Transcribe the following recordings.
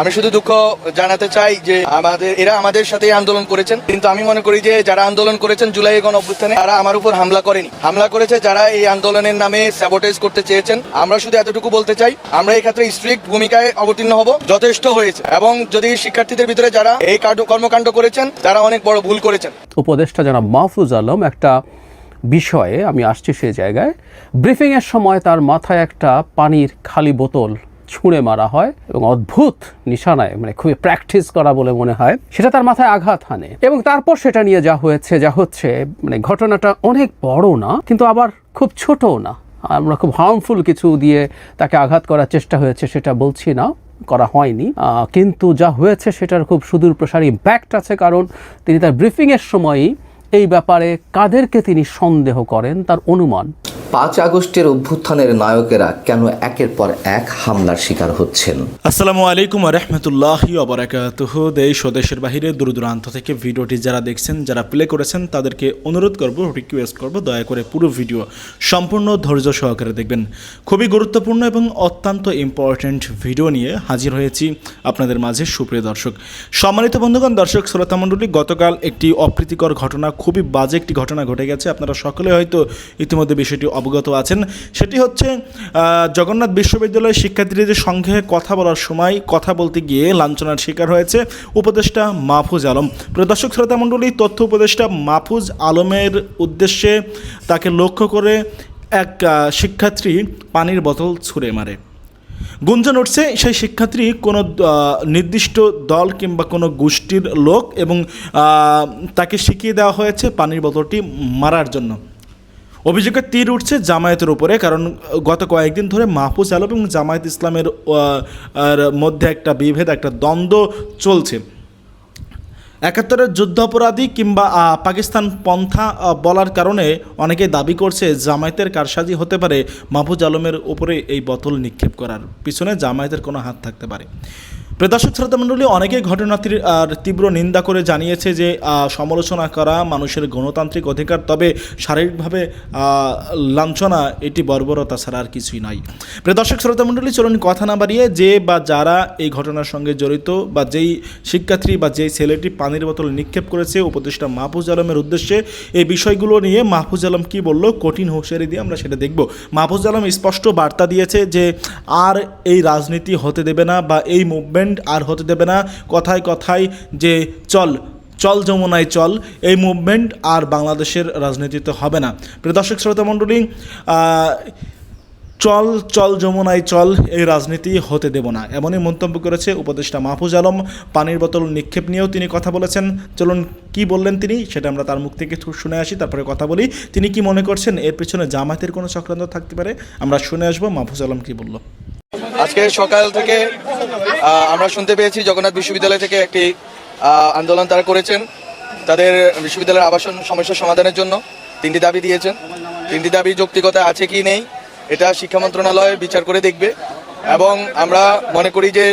আমি শুধু দুঃখ জানাতে চাই যে আমাদের, এরা আমাদের সাথে আন্দোলন করেছেন। কিন্তু আমি মনে করি যে যারা আন্দোলন করেছেন জুলাই গণ অভ্যুত্থানে, তারা আমার উপর হামলা করেনি। হামলা করেছে যারা এই আন্দোলনের নামে স্যাবোটেজ করতে চেয়েছেন। আমরা শুধু এতটুকু বলতে চাই, আমরা এই ক্ষেত্রে স্ট্রিক্ট ভূমিকায় অবতীর্ণ হব, যথেষ্ট হয়েছে। এবং যদি শিক্ষার্থীদের ভিতরে যারা এই কর্মকাণ্ড করেছেন, তারা অনেক বড় ভুল করেছেন। উপদেষ্টা জনাব মাহফুজ আলম, একটা বিষয়ে আমি আসছি সেই জায়গায়। ব্রিফিংয়ের সময় তার মাথায় একটা পানির খালি বোতল ছুঁড়ে মারা হয় এবং অদ্ভুত নিশানায় মানে খুবই প্র্যাকটিস করা বলে মনে হয়, সেটা তার মাথায় আঘাত হানে। এবং তারপর সেটা নিয়ে যা হয়েছে, যা হচ্ছে মানে ঘটনাটা অনেক বড় না, কিন্তু আবার খুব ছোটও না। আমরা খুব হার্মফুল কিছু দিয়ে তাকে আঘাত করার চেষ্টা হয়েছে সেটা বলছি না, করা হয়নি। কিন্তু যা হয়েছে সেটার খুব সুদূর প্রসারী ইম্প্যাক্ট আছে, কারণ তিনি তার ব্রিফিংয়ের সময়ই এই ব্যাপারে কাদেরকে তিনি সন্দেহ করেন, তার অনুমান। পাঁচ আগস্টের অভ্যুত্থানের নায়কেরা কেন একের পর এক হামলার শিকার হচ্ছেন? আসসালামু আলাইকুম রহমতুল্লাহি অবরাকাতুহ দেশ ও দেশের বাহিরে দূর দূরান্ত থেকে ভিডিওটি যারা দেখছেন, যারা প্লে করেছেন, তাদেরকে অনুরোধ করব রিকোয়েস্ট করব, দয়া করে পুরো ভিডিও সম্পূর্ণ ধৈর্য সহকারে দেখবেন। খুবই গুরুত্বপূর্ণ এবং অত্যন্ত ইম্পর্ট্যান্ট ভিডিও নিয়ে হাজির হয়েছি আপনাদের মাঝে সুপ্রিয় দর্শক। সম্মানিত বন্ধুগণ, দর্শক শ্রোতা মণ্ডলী, গতকাল একটি অপ্রীতিকর ঘটনা, খুবই বাজে একটি ঘটনা ঘটে গেছে। আপনারা সকলে হয়তো ইতিমধ্যে বিষয়টি অবগত আছেন, সেটি হচ্ছে জগন্নাথ বিশ্ববিদ্যালয়ের শিক্ষার্থীদের সঙ্গে কথা বলার সময় কথা বলতে গিয়ে লাঞ্ছনার শিকার হয়েছে উপদেষ্টা মাহফুজ আলম। প্রদর্শক শ্রোতা মণ্ডলী, তথ্য উপদেষ্টা মাহফুজ আলমের উদ্দেশ্যে তাকে লক্ষ্য করে এক শিক্ষার্থী পানির বোতল ছুঁড়ে মারে। গুঞ্জন উঠছে, সেই শিক্ষার্থী কোনো নির্দিষ্ট দল কিংবা কোনো গোষ্ঠীর লোক এবং তাকে শিখিয়ে দেওয়া হয়েছে পানির বোতলটি মারার জন্য। অভিযোগের তীর উঠছে জামায়াতের উপরে, কারণ গত কয়েকদিন ধরে মাহফুজ আলম এবং জামায়াত ইসলামের মধ্যে একটা বিভেদ, একটা দ্বন্দ্ব চলছে। একাত্তরের যুদ্ধাপরাধী কিংবা পাকিস্তান পন্থা বলার কারণে অনেকে দাবি করছে জামায়াতের কারসাজি হতে পারে মাহফুজ আলমের উপরে এই বোতল নিক্ষেপ করার পিছনে জামায়াতের কোনো হাত থাকতে পারে। প্রদর্শক শ্রোতামণ্ডলী অনেকেই ঘটনাটির তীব্র নিন্দা করে জানিয়েছে যে সমালোচনা করা মানুষের গণতান্ত্রিক অধিকার, তবে শারীরিকভাবে লাঞ্ছনা, এটি বর্বরতা ছাড়া আর কিছুই নয়। প্রদর্শক শ্রোতামণ্ডলী চলুন কথা না বাড়িয়ে যে বা যারা এই ঘটনার সঙ্গে জড়িত বা যেই শিক্ষার্থী বা যেই ছেলেটি পানির বোতল নিক্ষেপ করেছে, উপদেষ্টা মাহফুজ আলমের উদ্দেশ্যে এই বিষয়গুলো নিয়ে মাহফুজ আলম কি বলল, কঠিন হুঁশিয়ারি দিয়ে আমরা সেটা দেখব। মাহফুজ আলম স্পষ্ট বার্তা দিয়েছে যে, আর এই রাজনীতি হতে দেবে না বা এই মুভমেন্ট আর হতে দেবে না। কথায় কথায় যে চল চল যমুনায় চল, এই মুভমেন্ট আর বাংলাদেশের রাজনীতিতে হবে না। প্রিয় দর্শক, শ্রোতা মণ্ডলী চল চল যমুনায় চল, এই রাজনীতি হতে দেব না। এমনই মন্তব্য করেছে উপদেষ্টা মাহফুজ আলম। পানির বোতল নিক্ষেপ নিয়েও তিনি কথা বলেছেন। চলুন, কি বললেন তিনি সেটা আমরা তার মুখ থেকে শুনে আসি, তারপরে কথা বলি। তিনি কি মনে করছেন, এর পেছনে জামায়াতের কোনো চক্রান্ত থাকতে পারে? আমরা শুনে আসব মাহফুজ আলম কি বলল। আজকে সকাল থেকে আমরা শুনতে পেয়েছি জগন্নাথ বিশ্ববিদ্যালয় থেকে একটি আন্দোলন তারা করেছেন। তাদের বিশ্ববিদ্যালয়ের আবাসন সমস্যা সমাধানের জন্য তিনটি দাবি দিয়েছেন। তিনটি দাবি যৌক্তিকতা আছে কি নেই, এটা শিক্ষা মন্ত্রণালয় বিচার করে দেখবে। এবং আমরা মনে করি যে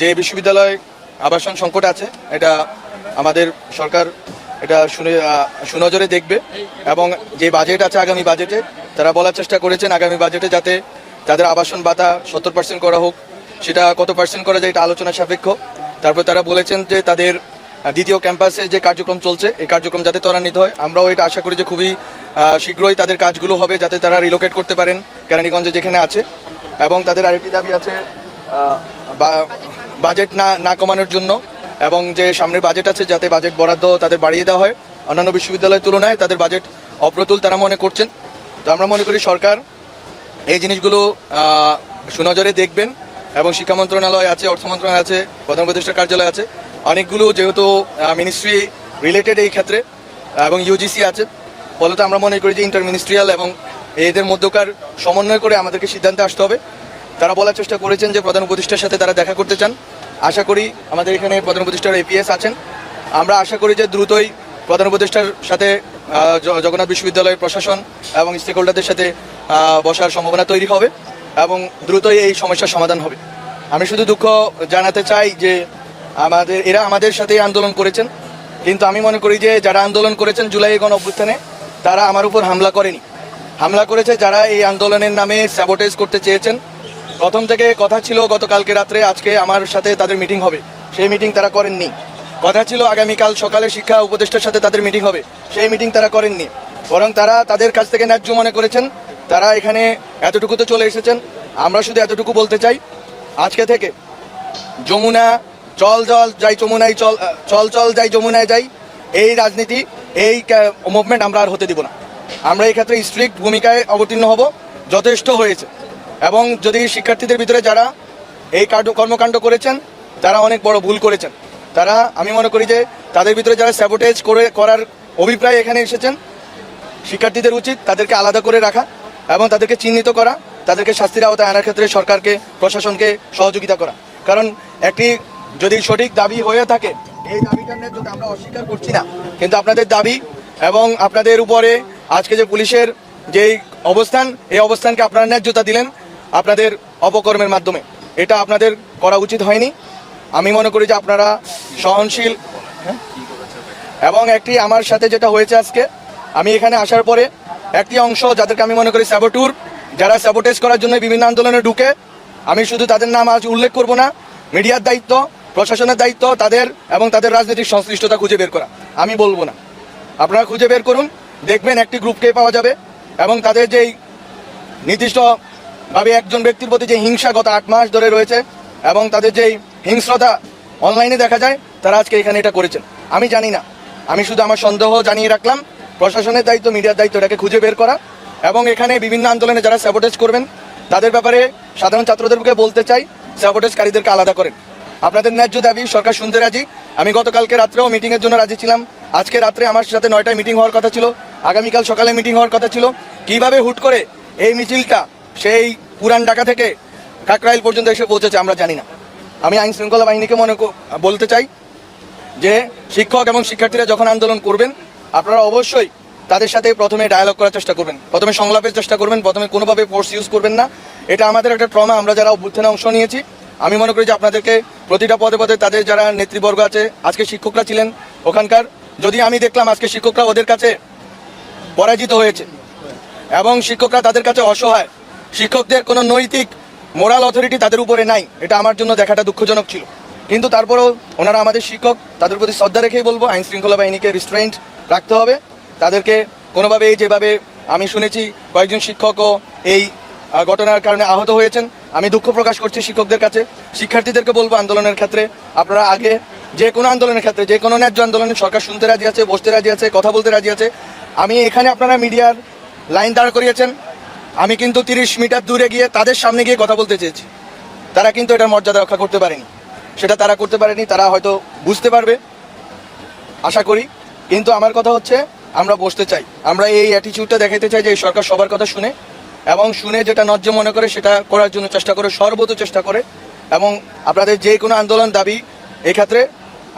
যে বিশ্ববিদ্যালয় আবাসন সংকট আছে, এটা আমাদের সরকার এটা শুনে সুনজরে দেখবে। এবং যে বাজেট আছে আগামী বাজেটে, তারা বলার চেষ্টা করেছেন আগামী বাজেটে যাতে তাদের আবাসন ভাতা সত্তর পার্সেন্ট করা হোক, সেটা কত পার্সেন্ট করা যায় এটা আলোচনা সাপেক্ষ। তারপর তারা বলেছেন যে তাদের দ্বিতীয় ক্যাম্পাসে যে কার্যক্রম চলছে, এই কার্যক্রম যাতে ত্বরান্বিত হয়। আমরাও এটা আশা করি যে খুবই শীঘ্রই তাদের কাজগুলো হবে যাতে তারা রিলোকেট করতে পারেন কেরানীগঞ্জে যেখানে আছে। এবং তাদের আরেকটি দাবি আছে বাজেট না না কমানোর জন্য। এবং যে সামনের বাজেট আছে, যাতে বাজেট বরাদ্দ তাদের বাড়িয়ে দেওয়া হয়। অন্যান্য বিশ্ববিদ্যালয়ের তুলনায় তাদের বাজেট অপ্রতুল তারা মনে করছেন। তো আমরা মনে করি সরকার এই জিনিসগুলো সুনজরে দেখবেন এবং শিক্ষা মন্ত্রণালয় আছে, অর্থ মন্ত্রণালয় আছে, প্রধান উপদেষ্টার কার্যালয় আছে, অনেকগুলো যেহেতু মিনিস্ট্রি রিলেটেড এই ক্ষেত্রে, এবং ইউজিসি আছে, ফলত আমরা মনে করি যে ইন্টার মিনিস্ট্রিয়াল এবং এদের মধ্যকার সমন্বয় করে আমাদেরকে সিদ্ধান্তে আসতে হবে। তারা বলার চেষ্টা করেছেন যে প্রধান উপদেষ্টার সাথে তারা দেখা করতে চান। আশা করি আমাদের এখানে প্রধান উপদেষ্টার এপিএস আছেন। আমরা আশা করি যে দ্রুতই প্রধান উপদেষ্টার সাথে জগন্নাথ বিশ্ববিদ্যালয়ের প্রশাসন এবং স্টেক হোল্ডারদের সাথে বসার সম্ভাবনা তৈরি হবে এবং দ্রুতই এই সমস্যার সমাধান হবে। আমি শুধু দুঃখ জানাতে চাই যে আমাদের, এরা আমাদের সাথে আন্দোলন করেছেন। কিন্তু আমি মনে করি যে যারা আন্দোলন করেছেন জুলাই গণ অভ্যুত্থানে, তারা আমার উপর হামলা করেনি। হামলা করেছে যারা এই আন্দোলনের নামে স্যাবোটেজ করতে চেয়েছেন। প্রথম থেকে কথা ছিল, গতকালকে রাত্রে, আজকে আমার সাথে তাদের মিটিং হবে। সেই মিটিং তারা করেননি। কথা ছিল আগামীকাল সকালে শিক্ষা উপদেষ্টার সাথে তাদের মিটিং হবে। সেই মিটিং তারা করেননি। বরং তারা তাদের কাছ থেকে ন্যায্য মনে করেছেন। তারা এখানে এতটুকু তো চলে এসেছেন। আমরা শুধু এতটুকু বলতে চাই, আজকে থেকে যমুনা চল জল যাই যমুনায় চল চল চল যাই যমুনায় যাই, এই রাজনীতি, এই মুভমেন্ট আমরা আর হতে দিব না। আমরা এই ক্ষেত্রে স্ট্রিক্ট ভূমিকায় অবতীর্ণ হব, যথেষ্ট হয়েছে। এবং যদি শিক্ষার্থীদের ভিতরে যারা এই কর্মকাণ্ড করেছেন, তারা অনেক বড় ভুল করেছেন। তারা, আমি মনে করি যে তাদের ভিতরে যারা স্যাবোটেজ করে, করার অভিপ্রায় এখানে এসেছেন, শিক্ষার্থীদের উচিত তাদেরকে আলাদা করে রাখা এবং তাদেরকে চিহ্নিত করা, তাদেরকে শাস্তির আওতায় আনার ক্ষেত্রে সরকারকে, প্রশাসনকে সহযোগিতা করা। কারণ একটি যদি সঠিক দাবি হয়ে থাকে, এই দাবিটার ন্যায্যতা আমরা অস্বীকার করছি না, কিন্তু আপনাদের দাবি এবং আপনাদের উপরে আজকে যে পুলিশের যেই অবস্থান, এই অবস্থানকে আপনারা ন্যায্যতা দিলেন আপনাদের অপকর্মের মাধ্যমে। এটা আপনাদের করা উচিত হয়নি। আমি মনে করি যে আপনারা সহনশীল এবং একটি আমার সাথে যেটা হয়েছে আজকে, আমি এখানে আসার পরে একটি অংশ যাদেরকে আমি মনে করি স্যাবোটুর যারা স্যাবোটেজ করার জন্য বিভিন্ন আন্দোলনে ঢুকে, আমি শুধু তাদের নাম আজ উল্লেখ করব না, মিডিয়ার দায়িত্ব, প্রশাসনের দায়িত্ব, তাদের এবং তাদের রাজনৈতিক সংশ্লিষ্টতা খুঁজে বের করা, আমি বলব না। আপনারা খুঁজে বের করুন, দেখবেন একটি গ্রুপকে পাওয়া যাবে, এবং তাদের যেই নির্দিষ্টভাবে একজন ব্যক্তির প্রতি যে হিংসা গত আট মাস ধরে রয়েছে এবং তাদের যেই হিংস্রতা অনলাইনে দেখা যায়, তারা আজকে এখানে এটা করেছেন। আমি জানি না। আমি শুধু আমার সন্দেহ জানিয়ে রাখলাম, প্রশাসনের দায়িত্ব মিডিয়ার দায়িত্ব এটাকে খুঁজে বের করা এবং এখানে বিভিন্ন আন্দোলনে যারা স্যাবোটেজ করবেন, তাদের ব্যাপারে সাধারণ ছাত্রদেরকে বলতে চাই স্যাবোটেজকারীদেরকে আলাদা করেন। আপনাদের ন্যায্য দাবি, সরকার শুনতে রাজি। আমি গতকালকে রাত্রেও মিটিংয়ের জন্য রাজি ছিলাম। আজকে রাত্রে আমার সাথে নয়টায় মিটিং হওয়ার কথা ছিল। আগামীকাল সকালে মিটিং হওয়ার কথা ছিল। কীভাবে হুট করে এই মিছিলটা, সেই পুরান ঢাকা থেকে কাকরাইল পর্যন্ত এসে পৌঁছেছে, আমরা জানি না। আমি আইন শৃঙ্খলা বাহিনীকে মনে বলতে চাই যে শিক্ষক এবং শিক্ষার্থীরা যখন আন্দোলন করবেন, আপনারা অবশ্যই তাদের সাথে প্রথমে ডায়ালগ করার চেষ্টা করবেন। প্রথমে সংলাপের চেষ্টা করবেন, প্রথমে কোনোভাবে ফোর্স ইউজ করবেন না। এটা আমাদের একটা ট্রমা আমরা যারা অভ্যুত্থানে অংশ নিয়েছি, আমি মনে করি যে আপনাদেরকে প্রতিটা পদে পদে তাদের যারা নেতৃবর্গ আছে, আজকে শিক্ষকরা ছিলেন ওখানকার, যদি আমি দেখলাম আজকে শিক্ষকরা ওদের কাছে পরাজিত হয়েছে এবং শিক্ষকরা তাদের কাছে অসহায়, শিক্ষকদের কোনো নৈতিক মোরাল অথরিটি তাদের উপরে নাই। এটা আমার জন্য দেখাটা দুঃখজনক ছিল। কিন্তু তারপরেও ওনারা আমাদের শিক্ষক, তাদের প্রতি শ্রদ্ধা রেখেই বলব আইন শৃঙ্খলা বাহিনীকে রিস্ট্রেন্ট রাখতে হবে। তাদেরকে কোনোভাবে এই যেভাবে আমি শুনেছি, কয়েকজন শিক্ষকও এই ঘটনার কারণে আহত হয়েছেন। আমি দুঃখ প্রকাশ করছি শিক্ষকদের কাছে। শিক্ষার্থীদেরকে বলব আন্দোলনের ক্ষেত্রে, আপনারা আগে যে কোনো আন্দোলনের ক্ষেত্রে, যে কোনো ন্যায্য আন্দোলনে সরকার শুনতে রাজি আছে, বসতে রাজি আছে, কথা বলতে রাজি আছে। আমি এখানে আপনারা মিডিয়ার লাইন দাঁড় করিয়েছেন। আমি কিন্তু তিরিশ মিটার দূরে গিয়ে তাদের সামনে গিয়ে কথা বলতে চেয়েছি। তারা কিন্তু এটার মর্যাদা রক্ষা করতে পারেনি। সেটা তারা করতে পারেনি, তারা হয়তো বুঝতে পারবে, আশা করি। কিন্তু আমার কথা হচ্ছে, আমরা বসতে চাই। আমরা এই অ্যাটিটিউডটা দেখাতে চাই যে এই সরকার সবার কথা শুনে এবং শুনে যেটা ন্যায্য মনে করে সেটা করার জন্য চেষ্টা করে, সর্বত চেষ্টা করে এবং আপনাদের যে কোনো আন্দোলন দাবি এক্ষেত্রে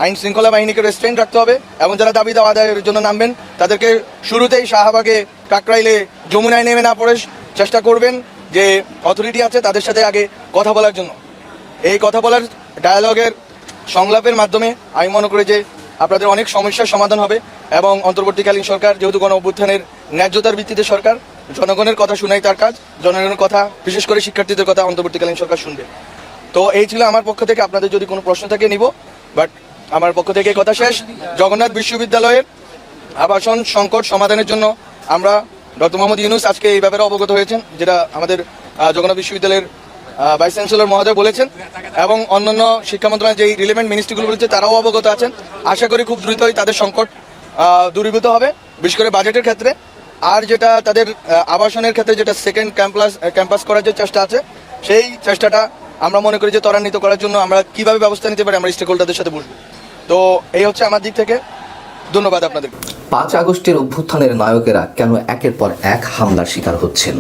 আইন শৃঙ্খলা বাহিনীকে রেস্ট্রেন্ট রাখতে হবে এবং যারা দাবি দেওয়া আদায়ের জন্য নামবেন, তাদেরকে শুরুতেই শাহবাগে কাকরাইলে যমুনায় নেমে না পড়ে চেষ্টা করবেন যে অথরিটি আছে তাদের সাথে আগে কথা বলার জন্য। এই কথা বলার ডায়ালগের সংলাপের মাধ্যমে আমি মনে করি যে আপনাদের অনেক সমস্যার সমাধান হবে এবং অন্তর্বর্তীকালীন সরকার যেহেতু গণ অভ্যুত্থানের ন্যায্যতার ভিত্তিতে সরকার, জনগণের কথা শুনাই তার কাজ, জনগণের কথা, বিশেষ করে শিক্ষার্থীদের কথা অন্তর্বর্তীকালীন সরকার শুনবে। তো এই ছিল আমার পক্ষ থেকে, আপনাদের যদি কোনো প্রশ্ন থাকে নিব বাট আমার পক্ষ থেকে কথা শেষ। জগন্নাথ বিশ্ববিদ্যালয়ের আবাসন সংকট সমাধানের জন্য আমরা ডক্টর মোহাম্মদ ইউনুস আজকে এই ব্যাপারে অবগত হয়েছেন, যেটা আমাদের জগন্নাথ বিশ্ববিদ্যালয়ের ভাইস চ্যান্সেলর মহোদয় বলেছেন এবং অন্যান্য শিক্ষা মন্ত্রণালয়ের যেই রিলেভেন্ট মিনিস্ট্রিগুলো বলেছে তারাও অবগত আছেন। আশা করি খুব দ্রুতই তাদের সংকট দূরীভূত হবে, বিশেষ করে বাজেটের ক্ষেত্রে। আর যেটা তাদের আবাসনের ক্ষেত্রে যেটা সেকেন্ড ক্যাম্পাস ক্যাম্পাস করার যে চেষ্টা আছে, সেই চেষ্টাটা আমরা মনে করি যে ত্বরান্বিত করার জন্য আমরা কীভাবে ব্যবস্থা নিতে পারি, আমরা স্টেক হোল্ডারদের সাথে বসবো। তো এই হচ্ছে আমার দিক থেকে। ধন্যবাদ আপনাদের। পাঁচ আগস্টের অভ্যুত্থানের নায়কেরা কেন একের পর এক হামলার শিকার হচ্ছেন?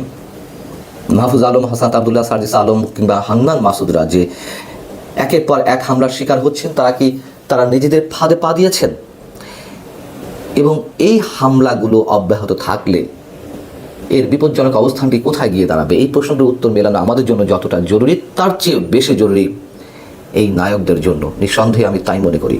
মাহফুজ আলম, হাসান আবদুল্লাহ, সার্জিস আলম কিংবা হান্নান মাসুদরা যে একের পর এক হামলার শিকার হচ্ছেন, তারা কি তারা নিজেদের ফাঁদে পা দিয়েছেন? এবং এই হামলাগুলো অব্যাহত থাকলে এর বিপজ্জনক অবস্থানটি কোথায় গিয়ে দাঁড়াবে? এই প্রশ্নটির উত্তর মেলানো আমাদের জন্য যতটা জরুরি, তার চেয়ে বেশি জরুরি এই নায়কদের জন্য। নিঃসন্দেহে আমি তাই মনে করি।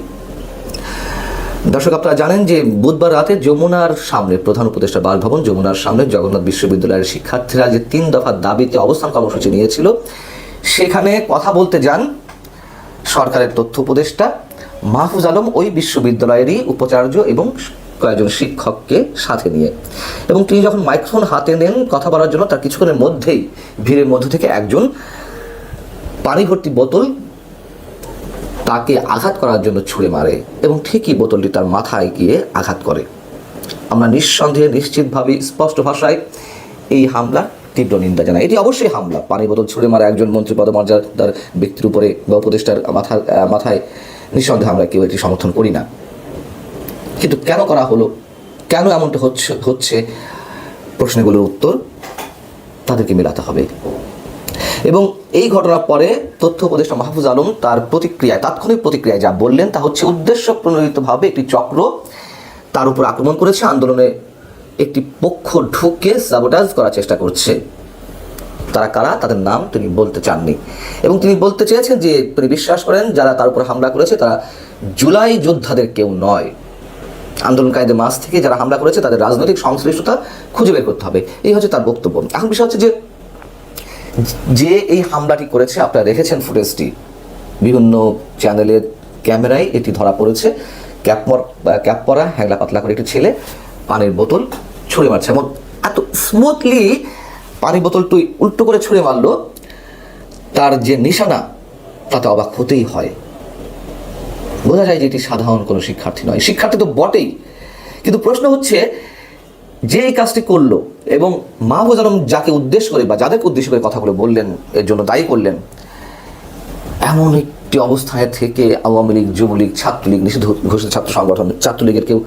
দর্শক, আপনারা জানেন যে বুধবার রাতে যমুনার সামনে প্রধান উপদেষ্টা বাসভবন, যমুনার সামনে জগন্নাথ বিশ্ববিদ্যালয়ের শিক্ষার্থীরা যে তিন দফা দাবিতে অবস্থান কর্মসূচি নিয়েছিল, সেখানে কথা বলতে যান সরকারের তথ্য উপদেষ্টা মাহফুজ আলম, ওই বিশ্ববিদ্যালয়েরই উপাচার্য এবং কয়েকজন শিক্ষককে সাথে নিয়ে। এবং তিনি যখন মাইক্রোফোন হাতে নেন কথা বলার জন্য, তার কিছুক্ষণের মধ্যেই ভিড়ের মধ্য থেকে একজন পানি ভর্তি বোতল তাকে আঘাত করার জন্য ছুঁড়ে মারে এবং ঠিকই বোতলটি তার মাথায় গিয়ে আঘাত করে। আমরা নিঃসন্দেহে নিশ্চিতভাবে স্পষ্ট ভাষায় এই হামলা তীব্র নিন্দা জানাই। এটি অবশ্যই হামলা। পানি বোতল ছুঁড়ে মারা একজন মন্ত্রী পদমর্যাদার ব্যক্তির উপরে বা উপদেষ্টার মাথা মাথায় নিঃসন্দেহে আমরা কেউ এটি সমর্থন করি না। কিন্তু কেন করা হলো? কেন এমনটা হচ্ছে হচ্ছে? প্রশ্নগুলোর উত্তর তাদেরকে মেলাতে হবে। এবং এই ঘটনার পরে তথ্য উপদেষ্টা মাহফুজ আলম তার প্রতিক্রিয়ায়, তাৎক্ষণিক প্রতিক্রিয়ায় যা বললেন, তা হচ্ছে উদ্দেশ্য প্রণোদিতভাবে একটি চক্র তার উপর আক্রমণ করেছে, আন্দোলনে একটি পক্ষ ঢুকে সাবোটাজ করার চেষ্টা করছে। তারা কারা? তাদের নাম তিনি বলতে চাননি। এবং তিনি বলতে চেয়েছেন যে, তিনি বিশ্বাস করেন যারা তার উপর হামলা করেছে তারা জুলাই যোদ্ধাদের কেউ নয়। আন্দোলনকারীদের মাস থেকে যারা হামলা করেছে তাদের রাজনৈতিক সংশ্লিষ্টতা খুঁজে বের করতে হবে। এই হচ্ছে তার বক্তব্য। এখন বিষয় হচ্ছে যে যে এই হামলাটি করেছে, আপনারা দেখেছেন ফুটেজটি। বিভিন্ন চ্যানেলের ক্যামেরায় এটি ধরা পড়েছে। ক্যাপ ক্যাপ পরা হ্যাংলা পাতলা করে একটি ছেলে পানির বোতল ছুঁড়ে মারছে। এমন এত স্মুথলি পানির বোতলটি উল্টো করে ছুঁড়ে মারলো, তার যে নিশানা, তাতে অবাক হতেই হয়। বোঝা যায় যে এটি সাধারণ কোনো শিক্ষার্থী নয়। শিক্ষার্থী তো বটেই। কিন্তু প্রশ্ন হচ্ছে, যে এই কাজটি করল এবং মাহবুজ আলম যাকে উদ্দেশ্য করে বা যাদেরকে উদ্দেশ্য করে কথাগুলো বললেন, এর জন্য দায়ী করলেন। এমন একটি অবস্থায় থেকে আওয়ামী লীগ, যুবলীগ, ছাত্রলীগ, নিষিদ্ধ ঘোষিত ছাত্র সংগঠন, ছাত্রলীগের কেউ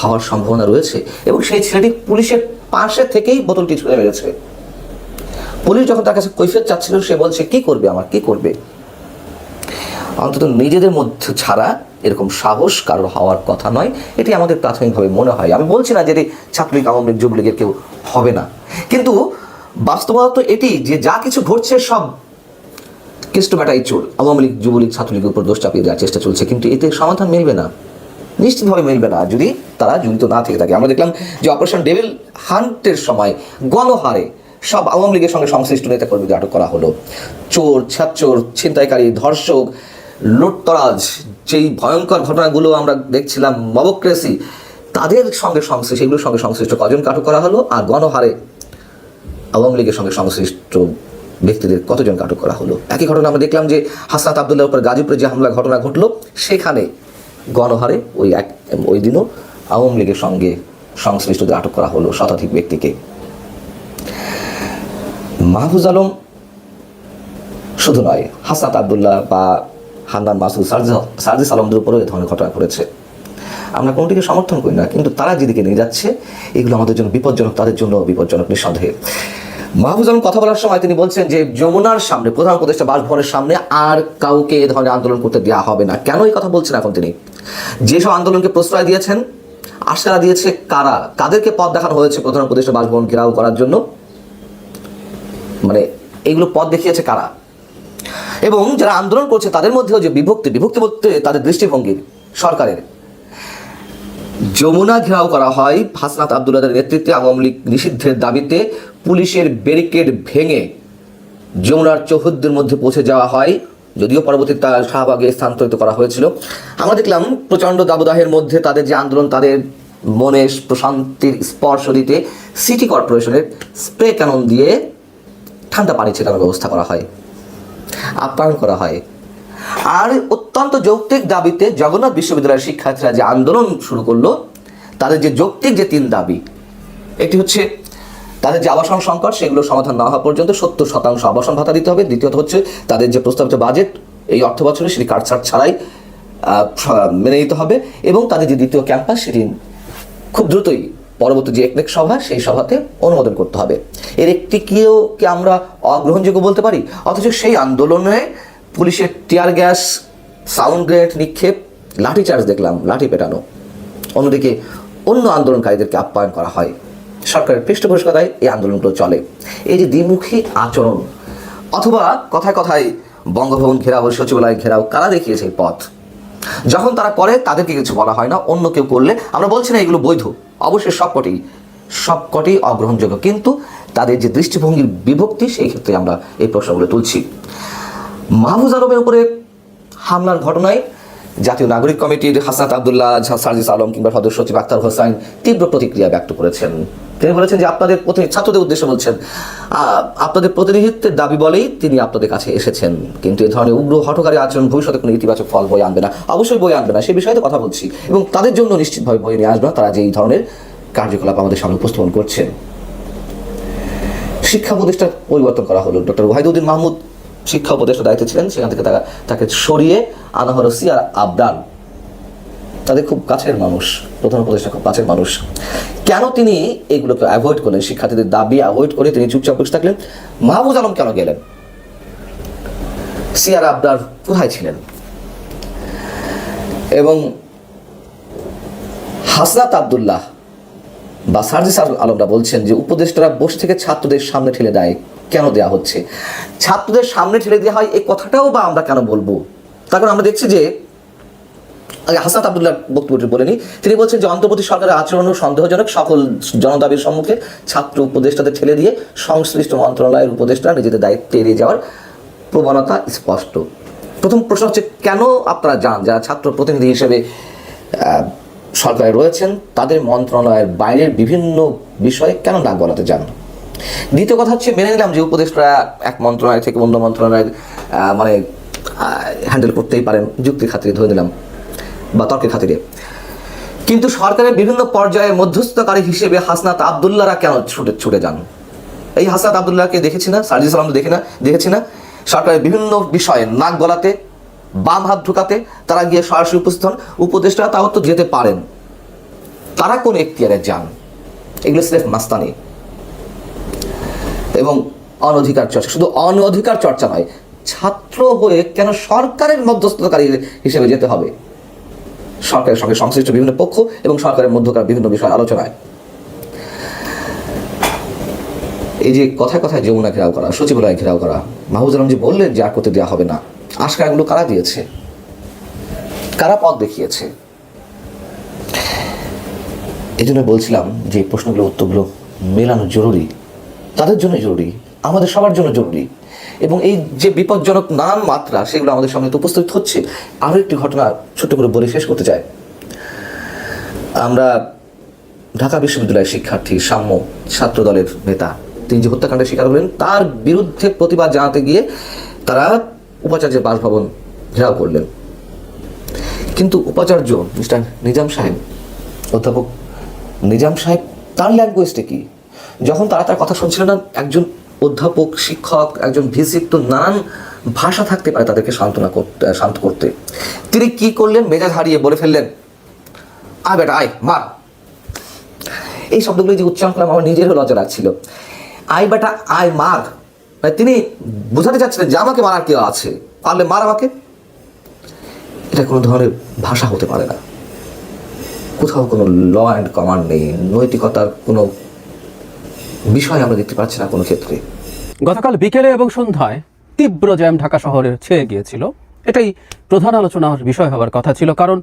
হওয়ার সম্ভাবনা রয়েছে এবং সেই ছেলেটি পুলিশের পাশে থেকেই বোতলটি ছুঁড়ে মেরেছে। পুলিশ যখন তার কাছে কৈফিয়ত চাচ্ছিল, সে বলছে, কি করবে আমার? কি করবে? অন্তত নিজেদের মধ্যে ছাড়া এরকম সাহস কারোর হওয়ার কথা নয়। এটি আমাদের প্রাথমিকভাবে মনে হয়। আমি বলছি না যে এটি ছাত্রলীগ, আওয়ামী লীগ, যুবলীগের কেউ হবে না। কিন্তু বাস্তবতা এটি যে যা কিছু ঘটছে সব কেষ্টব্যাটাই চোর। আওয়ামী লীগ, যুবলীগ, ছাত্রলীগের উপর দোষ চাপিয়ে দেওয়ার চেষ্টা চলছে, কিন্তু এতে সমাধান মিলবে না। নিশ্চিতভাবে মিলবে না। যদি তারা জড়িত না থেকে থাকে, আমরা দেখলাম যে অপারেশন ডেভিল হান্টের সময় গণহারে সব আওয়ামী লীগের সঙ্গে সংশ্লিষ্ট নেতা কর্মীদের আটক করা হলো। চোর ছাত্চোর ছিনতাইকারী, ধর্ষক, লুটতরাজ যেই ভয়ঙ্কর ঘটনাগুলো আমরা দেখছিলাম, মবক্রেসি, তাদের সঙ্গে সংশ্লিষ্ট, সেগুলোর সঙ্গে সংশ্লিষ্ট কজনকে আটক করা হলো আর গণহারে আওয়ামী লীগের সঙ্গে সংশ্লিষ্ট ব্যক্তিদের কতজন আটক করা হলো? একই ঘটনা আমরা দেখলাম যে হাসনাত আবদুল্লাহ উপর গাজীপুরে যে হামলা ঘটনা ঘটলো, সেখানে গণহারে ওই এক, ওই দিনও আওয়ামী লীগের সঙ্গে সংশ্লিষ্টদের আটক করা হলো শতাধিক ব্যক্তিকে। মাহফুজ আলম শুধু নয়, হাসনাত আবদুল্লাহ বা হান্নান মাসুদ সার্জি- সার্জিস আলমদের উপরেও এ ধরনের ঘটনা ঘটেছে। আমরা কোনটিকে সমর্থন করি না, কিন্তু তারা যেদিকে নিয়ে যাচ্ছে, এগুলো আমাদের জন্য বিপজ্জনক, তাদের জন্য বিপজ্জনক নিঃসন্দেহে। মাহফুজ আলম কথা বলার সময় তিনি বলছেন যে, যমুনার সামনে, প্রধান উপদেষ্টা বাসভবনের সামনে আর কাউকে এ ধরনের আন্দোলন করতে দেওয়া হবে না। কেন এই কথা বলছেন এখন তিনি? যেসব আন্দোলনকে প্রশ্রয় দিয়েছেন, আশকারা দিয়েছে কারা? কাদেরকে পথ দেখানো হয়েছে প্রধান উপদেষ্টা বাসভবন ঘেরাও করার জন্য? মানে এগুলো পথ দেখিয়েছে কারা? এবং যারা আন্দোলন করছে, তাদের মধ্যেও যে বিভক্তি বিভক্তি বলতে তাদের দৃষ্টিভঙ্গি সরকারের। যমুনা ঘেরাও করা হয় হাসনাত আবদুল্লাদের নেতৃত্বে আওয়ামী লীগ নিষিদ্ধের দাবিতে। পুলিশের ব্যারিকেড ভেঙে যমুনার চৌহদ্দের মধ্যে পৌঁছে যাওয়া হয়, যদিও পরবর্তীতে তা শাহবাগে স্থানান্তরিত করা হয়েছিল। আমরা দেখলাম প্রচণ্ড দাবদাহের মধ্যে তাদের যে আন্দোলন, তাদের মনে প্রশান্তির স্পর্শ দিতে সিটি কর্পোরেশনের স্প্রে ক্যানন দিয়ে ঠান্ডা পানি ছেটানোর ব্যবস্থা করা হয়। আপ্যায়ন করা হয়। আর অত্যন্ত যৌক্তিক দাবিতে জগন্নাথ বিশ্ববিদ্যালয়ের শিক্ষার্থীরা যে আন্দোলন শুরু করল, তাদের যে যৌক্তিক যে তিন দাবি, একটি হচ্ছে তাদের যে আবাসন সংকট, সেগুলো সমাধান না হওয়া পর্যন্ত সত্তর শতাংশ আবাসন ভাতা দিতে হবে। দ্বিতীয়ত হচ্ছে তাদের যে প্রস্তাবিত বাজেট এই অর্থ বছরে সেটি কাটছাট ছাড়াই মেনে নিতে হবে এবং তাদের যে দ্বিতীয় ক্যাম্পাস সেটি খুব দ্রুতই পরবর্তী যে একনেক সভা, সেই সভাতে অনুমোদন করতে হবে। এর একটি কেউ কি আমরা অগ্রহণযোগ্য বলতে পারি? অথচ সেই আন্দোলনে পুলিশের টিয়ার গ্যাস, সাউন্ড গ্রেনেড, নিক্ষেপ, লাঠিচার্জ দেখলাম, লাঠি পেটানো। অন্যদিকে অন্য আন্দোলনকারীদেরকে আপ্যায়ন করা হয়। সরকারের পৃষ্ঠপোষকতায় এই আন্দোলনগুলো চলে। এই যে দ্বিমুখী আচরণ, অথবা কথায় কথায় বঙ্গভবন ঘেরাও, সচিবালয় ঘেরাও, কারা দেখিয়েছে এই পথ? যখন তারা করে, তাদেরকে কিছু বলা হয় না, অন্য কেউ করলে, আমরা বলছি না এগুলো বৈধ। অবশ্যই সবকটি সবকটি অগ্রহণযোগ্য। কিন্তু তাদের যে দৃষ্টিভঙ্গির বিভক্তি, সেই ক্ষেত্রে আমরা এই প্রশ্নগুলো তুলছি। মাহফুজ আলমের উপরে হামলার ঘটনায় জাতীয় নাগরিক কমিটির হাসনাত আবদুল্লাহ সার্জিস আলম কিংবা সদস্য সচিব আক্তার হোসাইন তীব্র প্রতিক্রিয়া ব্যক্ত করেছেন। তিনি বলেছেন যে আপনাদের প্রতি- ছাত্রদের উদ্দেশ্যে বলছেন আপনাদের প্রতিনিধিত্বের দাবি বলেই তিনি আপনাদের কাছে এসেছেন। কিন্তু এ ধরনের উগ্র হঠকারী আচরণ ভবিষ্যতে কোনো ইতিবাচক ফল বয়ে আনবে না। অবশ্যই বয়ে আনবে না, সে বিষয়ে কথা বলছি। এবং তাদের জন্য নিশ্চিতভাবে বয়ে নিয়ে আসবে তারা যে এই ধরনের কার্যকলাপ আমাদের সামনে উপস্থাপন করছেন। শিক্ষা প্রতিষ্ঠান পরিবর্তন করা হলো। ডক্টর ওয়াহিদুদ্দিন মাহমুদ শিক্ষা উপদেষ্টা দায়িত্বে ছিলেন, সেখান থেকে তারা তাকে সরিয়ে আনা হলো সিয়ার আবদান তাদের খুব কাছের মানুষ, প্রধান উপদেষ্টা খুব কাছের মানুষ। কেন তিনি এগুলোকে অ্যাভয়েড করলেন? শিক্ষার্থীদের দাবি অ্যাভয়েড করে তিনি চুপচাপ বসে থাকলেন। মাহবুজ আলম কেন গেলেন? সিয়ার আবদার কোথায় ছিলেন? এবং হাসনাত আবদুল্লাহ বা সার্জিস আলমরা বলছেন যে উপদেষ্টারা বসে থেকে ছাত্রদের সামনে ঠেলে দেয়। কেন দেয়া হচ্ছে? ছাত্রদের সামনে ঠেলে দেওয়া হয়, এই কথাটাও বা আমরা কেন বলব? তার কারণ আমরা দেখছি যে হাসান আবদুল্লাহ বক্তব্যটি বলেনি। তিনি বলছেন যে, অন্তর্বর্তী সরকারের আচরণ সন্দেহজনক, সকল জনদাবির সম্মুখে ছাত্র উপদেষ্টাদের ঠেলে দিয়ে সংশ্লিষ্ট মন্ত্রণালয়ের উপদেষ্টা নিজেদের দায়িত্বে এড়িয়ে যাওয়ার প্রবণতা স্পষ্ট। প্রথম প্রশ্ন হচ্ছে, কেন আপনারা যান? যারা ছাত্র প্রতিনিধি হিসেবে সরকারে রয়েছেন, তাদের মন্ত্রণালয়ের বাইরের বিভিন্ন বিষয়ে কেন নাক গলাতে যান? দ্বিতীয় কথা হচ্ছে মেনে নিলাম যে উপদেষ্টা এক মন্ত্রণালয় থেকে অন্য মন্ত্রণালয়ের আহ, মানে হ্যান্ডেল করতেই পারেন যুক্তির খাতিরে ধরে নিলাম বা তর্কের খাতিরে। কিন্তু সরকারের বিভিন্ন পর্যায়ে মধ্যস্থকারী হিসেবে হাসনাত আবদুল্লাহরা কেন ছুটে ছুটে যান? এই হাসনাত আবদুল্লাহকে দেখেছি না সার্জিস আলম দেখি না দেখেছি না। সরকারের বিভিন্ন বিষয়ে নাক গলাতে বাম হাত ঢুকাতে তারা গিয়ে সরাসরি উপস্থিত হন। উপদেষ্টা তাও তো যেতে পারেন। তারা কোন এখতিয়ারে যান? এগুলো সিলেট মাস্তানি। এবং অনধিকার চর্চা। শুধু অনধিকার চর্চা নয়, ছাত্র হয়ে কেন সরকারের মধ্যস্থতাকারী হিসেবে যেতে হবে? সরকারের সঙ্গে সংশ্লিষ্ট বিভিন্ন পক্ষ এবং সরকারের মধ্যকার বিভিন্ন বিষয় আলোচনায়। এই যে কথায় কথায় যমুনা ঘেরাও করা, সচিবালয় ঘেরাও করা মাহবুজ আলম যে বললেন যে আর করতে দেওয়া হবে না। আশকারগুলো কারা দিয়েছে? কারা পথ দেখিয়েছে? এই জন্য বলছিলাম যে প্রশ্নগুলো উত্তরগুলো মেলানো জরুরি। তাদের জন্য জরুরি, আমাদের সবার জন্য জরুরি। এবং এই যে বিপজ্জনক নানান মাত্রা, সেগুলো আমাদের সামনে তো উপস্থিত হচ্ছে। আরও একটি ঘটনা ছোট্ট করে বলে শেষ করতে চাই। আমরা ঢাকা বিশ্ববিদ্যালয়ের শিক্ষার্থী, সাম্য ছাত্র দলের নেতা, তিনি যে হত্যাকাণ্ডের শিকার হলেন, তার বিরুদ্ধে প্রতিবাদ জানাতে গিয়ে তারা উপাচার্যের বাসভবন ঘেরাও করলেন। কিন্তু উপাচার্য মিস্টার নিজাম সাহেব, অধ্যাপক নিজাম সাহেব, তার ল্যাঙ্গুয়েজটা কি? যখন তারা তার কথা শুনছিলেন না, একজন অধ্যাপক, শিক্ষক, একজন ভিসিট তো নানান ভাষা থাকতে পারে তাদেরকে সান্ত্বনা করতে, শান্ত করতে। তিনি কি করলেন? মেজাজ হারিয়ে বলে ফেললেন, আয় বেটা, আয়, মার। এই শব্দগুলো যে উচ্চারণ করলাম, আমার নিজেরও লজ্জা লাগছিল। আয় বেটা, আয়, মার। মানে তিনি বোঝাতে চাচ্ছিলেন যে আমাকে মারার কেউ আছে। পারলে মার আমাকে। এটা কোনো ধরনের ভাষা হতে পারে না। কোথাও কোনো ল অ্যান্ড কমান্ড নেই, নৈতিকতার কোনো বিষয় আমরা দেখতে পাচ্ছি না কোনো ক্ষেত্রে। গতকাল বিকেলে এবং সন্ধ্যায় তীব্র জ্যাম ঢাকা শহরে ছেয়ে গিয়েছিল। এটাই প্রধান আলোচনার বিষয় হওয়ার কথা ছিল, কারণ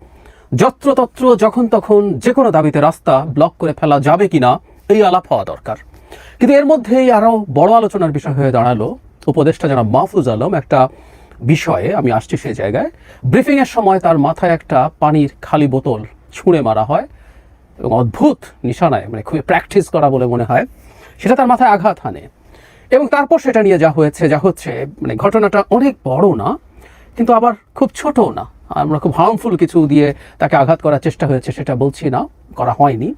যত্রতত্র যখন তখন যে কোনো দাবিতে রাস্তা ব্লক করে ফেলা যাবে কিনা এই আলাপ হওয়া দরকার। কিন্তু এর মধ্যেই আরও বড় আলোচনার বিষয় হয়ে দাঁড়াল। উপদেষ্টা যারা মাহফুজ আলম একটা বিষয়ে, আমি আসছি সেই জায়গায়, ব্রিফিংয়ের সময় তার মাথায় একটা পানির খালি বোতল ছুঁড়ে মারা হয় এবং অদ্ভুত নিশানায় মানে খুবই প্র্যাকটিস করা বলে মনে হয়। সেটা তার মাথায় আঘাত হানে। এবং তারপর সেটা নিয়ে যা হয়েছে, যা হচ্ছে মানে ঘটনাটা অনেক বড় না, কিন্তু আবার খুব ছোট না। আমরা খুব হার্মফুল কিছু দিয়ে তাকে আঘাত করার চেষ্টা হয়েছে সেটা বলছি না, করা হয়নি।